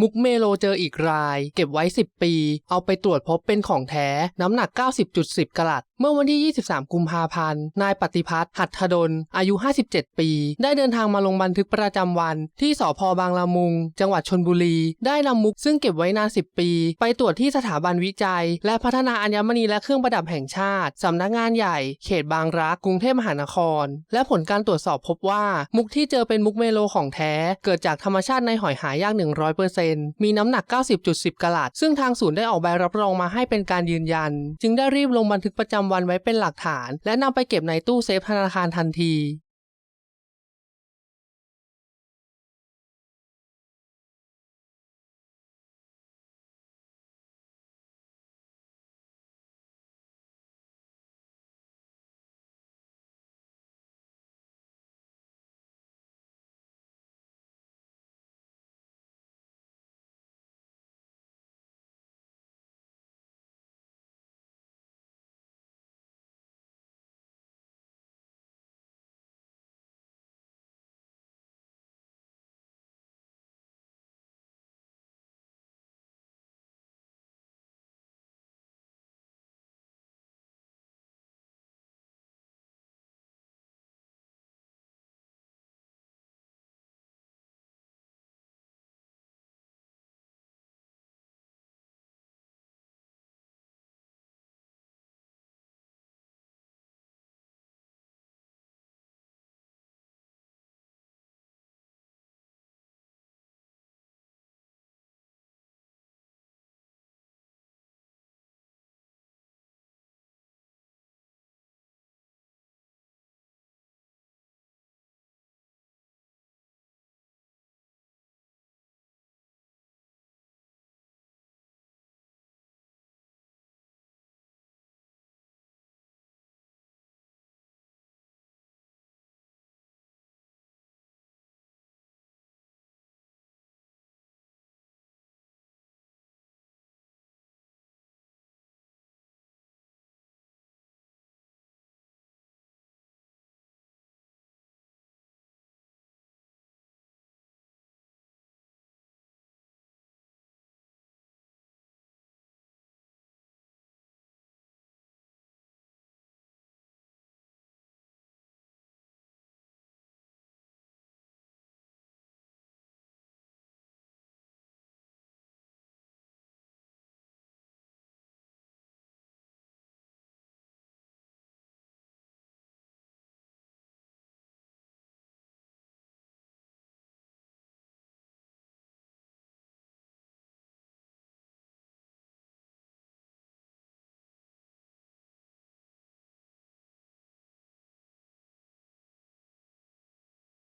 มุกเมโลเจออีกราย เก็บไว้ 10 ปี เอาไปตรวจพบเป็นของแท้ น้ำหนัก 90.10 กรัต เมื่อวันที่ 23 กุมภาพันธ์ นายปฏิพัฒน์หัตถดล อายุ 57 ปี ได้เดินทางมาลงบันทึกประจำวัน ที่สพบางละมุง จังหวัดชนบุรี ได้นำมุกซึ่งเก็บไว้นาน 10 ปี ไปตรวจที่สถาบันวิจัย และพัฒนาอัญมณีและเครื่องประดับแห่งชาติ สำนักงานใหญ่ เขตบางรัก กรุงเทพมหานคร และผลการตรวจสอบพบว่า มุกที่เจอเป็นมุกเมโลของแท้ เกิดจากธรรมชาติในหอยหายาก 100%มีน้ำหนัก 90.10กรัตซึ่งทางศูนย์ได้ออกใบรับรองมาให้เป็นการยืนยัน จึงได้รีบลงบันทึกประจำวันไว้เป็นหลักฐาน และนำไปเก็บในตู้เซฟธนาคารทันที